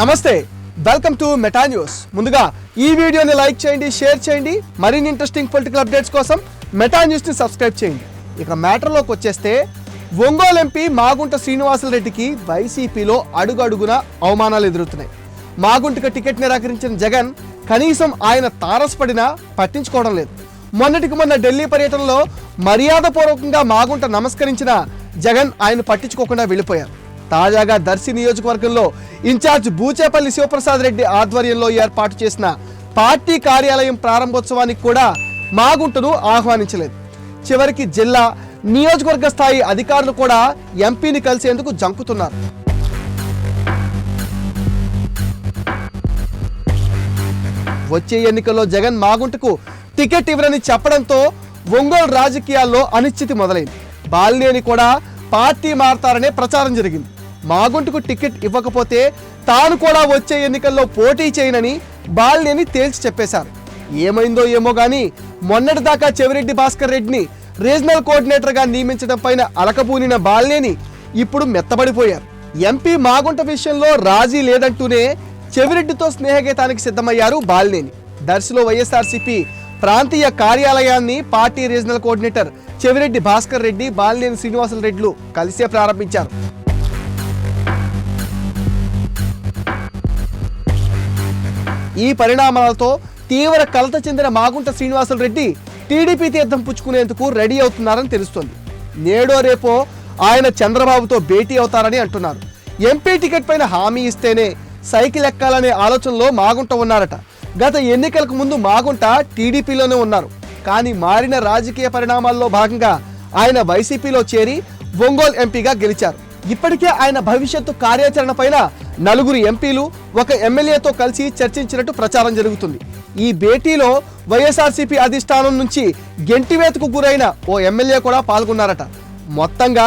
నమస్తే welcome to meta news ముందుగా ఈ వీడియోని లైక్ చేయండి షేర్ చేయండి. మరిన్ని ఇంట్రెస్టింగ్ పొలిటికల్ అప్డేట్స్ కోసం మెటా న్యూస్ని సబ్స్క్రైబ్ చేయండి. ఇక మ్యాటర్లోకి వచ్చేస్తే ఒంగోలు ఎంపీ మాగుంట శ్రీనివాసులరెడ్డికి వైసీపీలో అడుగడుగున అవమానాలు ఎదురుతున్నాయి మాగుంటకు టికెట్ నిరాకరించిన జగన్ కనీసం ఆయన తారసపడినా పట్టించుకోవడం లేదు. మొన్నటికి మొన్న ఢిల్లీ పర్యటనలో మర్యాదపూర్వకంగా మాగుంట నమస్కరించిన జగన్ ఆయన పట్టించుకోకుండా వెళ్ళిపోయారు. తాజాగా దర్శి నియోజకవర్గంలో ఇన్ఛార్జ్ బూచేపల్లి శివప్రసాద్ రెడ్డి ఆధ్వర్యంలో ఏర్పాటు చేసిన పార్టీ కార్యాలయం ప్రారంభోత్సవానికి కూడా మాగుంటను ఆహ్వానించలేదు. చివరికి జిల్లా నియోజకవర్గ స్థాయి అధికారులు కూడా ఎంపీని కలిసేందుకు జంకుతున్నారు. వచ్చే ఎన్నికల్లో జగన్ మాగుంటకు టికెట్ ఇవ్వరని చెప్పడంతో ఒంగోలు రాజకీయాల్లో అనిశ్చితి మొదలైంది. బాలినేని కూడా పార్టీ మారతారనే ప్రచారం జరిగింది. మాగుంటకు టికెట్ ఇవ్వకపోతే తాను కూడా వచ్చే ఎన్నికల్లో పోటీ చేయనని బాలినేని తేల్చి చెప్పేశారు. ఏమైందో ఏమో గానీ మొన్నటిదాకా చెవిరెడ్డి భాస్కర్ రెడ్డిని రీజనల్ కోఆర్డినేటర్గా నియమించడం పైన అలకబూనిన బాలినేని ఇప్పుడు మెత్తబడిపోయారు. ఎంపీ మాగుంట విషయంలో రాజీ లేదంటూనే చెవిరెడ్డితో స్నేహగీతానికి సిద్ధమయ్యారు బాలినేని దర్శిలో వైఎస్ఆర్సీపీ ప్రాంతీయ కార్యాలయాన్ని party regional coordinator Chevireddy Bhaskar Reddy Balineni Srinivasulu రెడ్డిలు కలిసే ప్రారంభించారు. ఈ పరిణామాలతో తీవ్ర కలత చెందిన మాగుంట శ్రీనివాసులు రెడ్డి టీడీపీ తీర్థం పుచ్చుకునేందుకు రెడీ అవుతున్నారని తెలుస్తోంది. నేడో రేపో ఆయన చంద్రబాబుతో భేటీ అవుతారని అంటున్నారు. ఎంపీ టికెట్ పైన హామీ ఇస్తేనే సైకిల్ ఎక్కాలనే ఆలోచనలో మాగుంట ఉన్నారట. గత ఎన్నికలకు ముందు మాగుంట టీడీపీలోనే ఉన్నారు. కానీ మారిన రాజకీయ పరిణామాల్లో భాగంగా ఆయన వైసీపీలో చేరి ఒంగోలు ఎంపీగా గెలిచారు. ఇప్పటికే ఆయన భవిష్యత్తు కార్యాచరణ పైన నలుగురు ఎంపీలు ఒక ఎమ్మెల్యేతో కలిసి చర్చించినట్టు ప్రచారం జరుగుతుంది. ఈ భేటీలో వైఎస్ఆర్సీపీ అధిష్టానం నుంచి గెంటివేతకు గురైన ఓ ఎమ్మెల్యే కూడా పాల్గొన్నారట. మొత్తంగా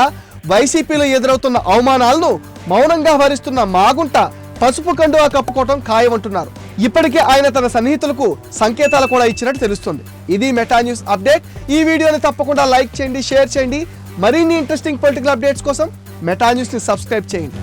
వైసీపీలో ఎదురవుతున్న అవమానాలను మౌనంగా భరిస్తున్న మాగుంట పసుపు కండువా కప్పుకోవటం ఖాయమంటున్నారు. ఇప్పటికే ఆయన తన సన్నిహితులకు సంకేతాలు కూడా ఇచ్చినట్టు తెలుస్తుంది. ఇది మెటా న్యూస్ అప్డేట్. ఈ వీడియోని తప్పకుండా లైక్ చేయండి షేర్ చేయండి. మరిన్ని ఇంట్రెస్టింగ్ పొలిటికల్ అప్డేట్స్ కోసం మెటా న్యూస్ని సబ్స్క్రైబ్ చేయండి.